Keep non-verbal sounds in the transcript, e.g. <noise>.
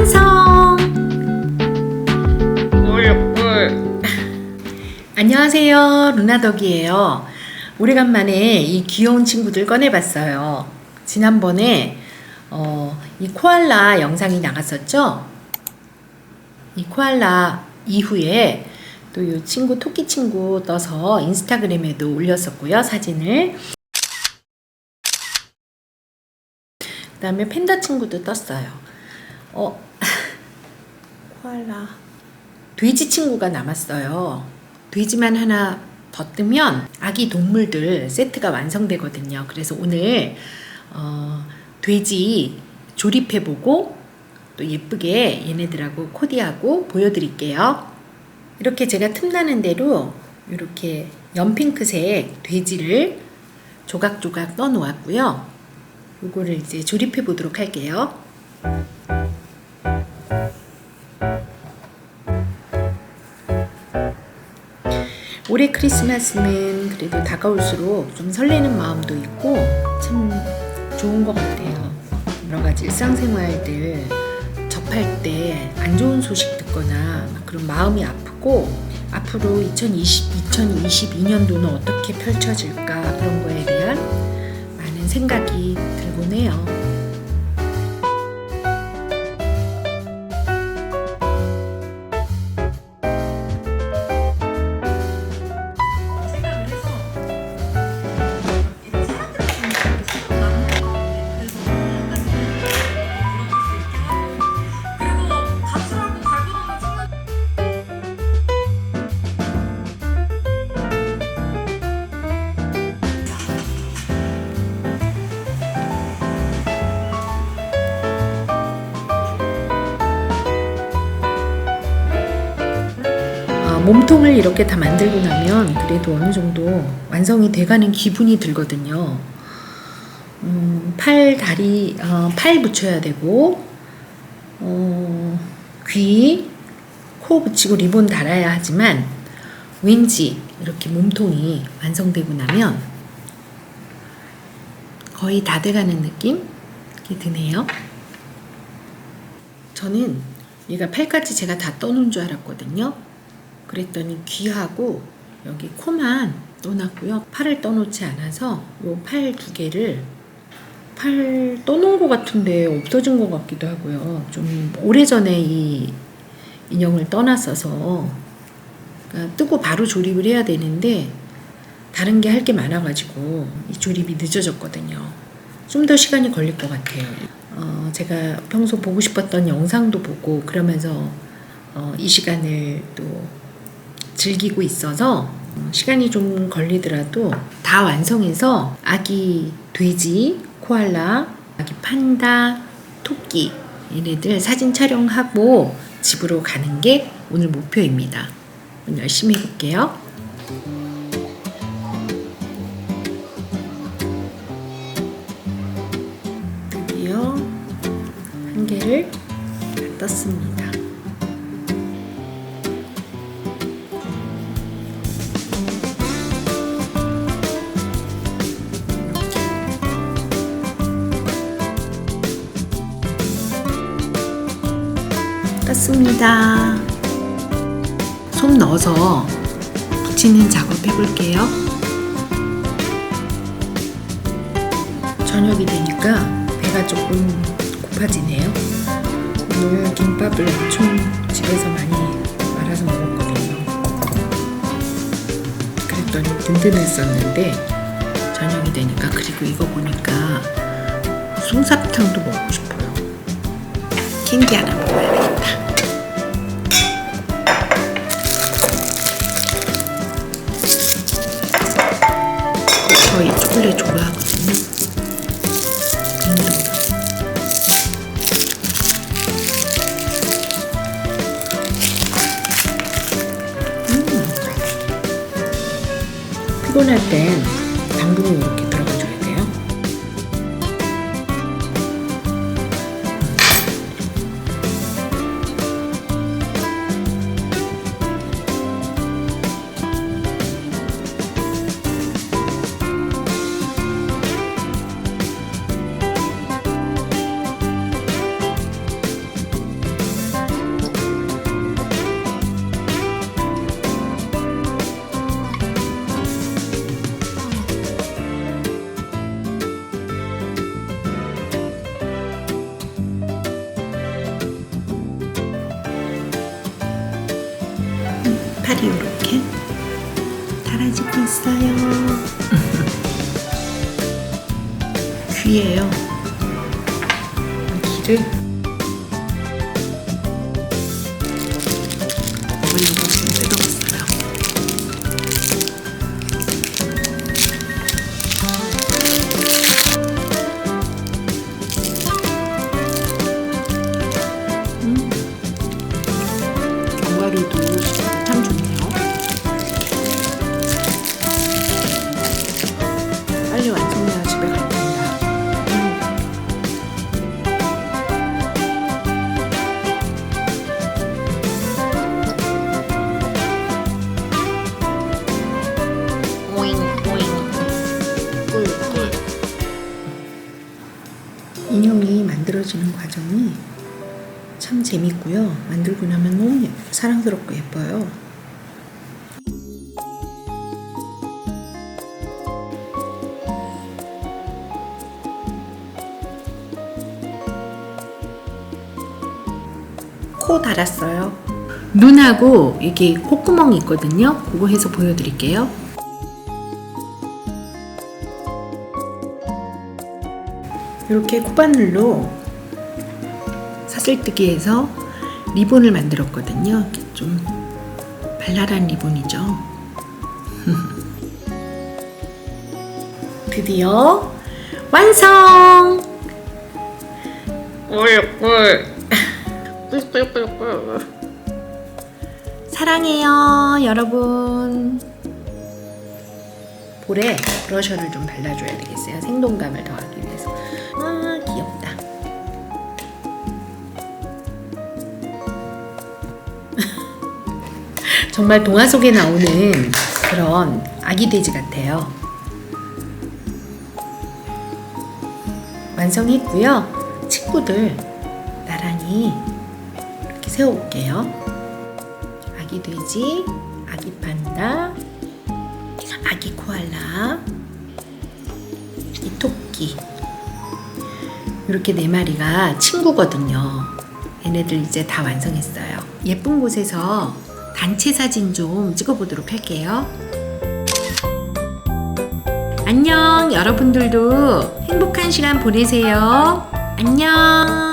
완성! 어, 안녕하세요 루나덕이에요 오래간만에 이 귀여운 친구들 꺼내봤어요 지난번에 어, 이 코알라 영상이 나갔었죠? 이 코알라 이후에 또 이 친구 토끼 친구 떠서 인스타그램에도 올렸었고요 사진을 그 다음에 팬더 친구도 떴어요. 어, 코알라. 돼지 친구가 남았어요. 돼지만 하나 더 뜨면 아기 동물들 세트가 완성되거든요. 그래서 오늘 어, 돼지 조립해보고 또 예쁘게 얘네들하고 코디하고 보여드릴게요. 이렇게 제가 틈나는 대로 이렇게 연핑크색 돼지를 조각조각 떠 놓았고요. 이거를 이제 조립해 보도록 할게요. 올해 크리스마스는 그래도 다가올수록 좀 설레는 마음도 있고 참 좋은 것 같아요. 여러 가지 일상생활들 접할 때 안 좋은 소식 듣거나 막 그런 마음이 아프고 앞으로 2020, 2022년도는 어떻게 펼쳐질까 그런 거에 대한 많은 생각이 들곤 해요. 몸통을 이렇게 다 만들고 나면 그래도 어느 정도 완성이 돼가는 기분이 들거든요. 음, 팔, 다리, 어, 팔 붙여야 되고, 어, 귀, 코 붙이고 리본 달아야 하지만, 왠지 이렇게 몸통이 완성되고 나면 거의 다 돼가는 느낌이 드네요. 저는 얘가 팔까지 제가 다 떠놓은 줄 알았거든요. 그랬더니 귀하고 여기 코만 떠놨고요. 팔을 떠놓지 않아서 요 팔 두 개를 팔 떠놓은 것 같은데 없어진 것 같기도 하고요. 좀 오래전에 이 인형을 떠났어서 그러니까 뜨고 바로 조립을 해야 되는데 다른 게 할 게 많아가지고 이 조립이 늦어졌거든요. 좀 더 시간이 걸릴 것 같아요. 어, 제가 평소 보고 싶었던 영상도 보고 그러면서 어, 이 시간을 또 즐기고 있어서 어, 시간이 좀 걸리더라도 다 완성해서 아기 돼지, 코알라, 아기 판다, 토끼 얘네들 사진 촬영하고 집으로 가는 게 오늘 목표입니다. 열심히 해볼게요. 드디어 한 개를 다 떴습니다. 떴습니다. 솜 넣어서 붙이는 작업 해볼게요. 저녁이 되니까 배가 조금 고파지네요. 오늘 김밥을 엄청 집에서 많이 말아서 먹었거든요. 그랬더니 든든했었는데 저녁이 되니까 그리고 이거 보니까 솜사탕도 먹고 싶어요. 캔디 하나 먹어야겠다. 초콜릿 좋아하거든요. 빙도. 음. 피곤할 땐 팔이 이렇게 달아지고 있어요. <laughs> 귀예요. 귀를 만들어지는 과정이 참 재밌고요. 만들고 나면 너무 예- 사랑스럽고 예뻐요. 코 달았어요. 눈하고 이게 콧구멍이 있거든요. 그거 해서 보여드릴게요. 이렇게 코바늘로 사슬뜨기해서 리본을 만들었거든요. 좀 발랄한 리본이죠. <laughs> 드디어 완성! 꿀꿀 꿀꿀꿀꿀 사랑해요, 여러분. 볼에 브러셔를 좀 발라줘야 되겠어요. 생동감을 더하기 <laughs> 정말 동화 속에 나오는 그런 아기 돼지 같아요. 완성했고요. 친구들 나란히 이렇게 세워볼게요. 아기 돼지, 아기 판다, 아기 코알라, 이 토끼. 이렇게 네 마리가 친구거든요. 얘네들 이제 다 완성했어요. 예쁜 곳에서 단체 사진 좀 찍어보도록 할게요. 안녕, 여러분들도 행복한 시간 보내세요. 안녕.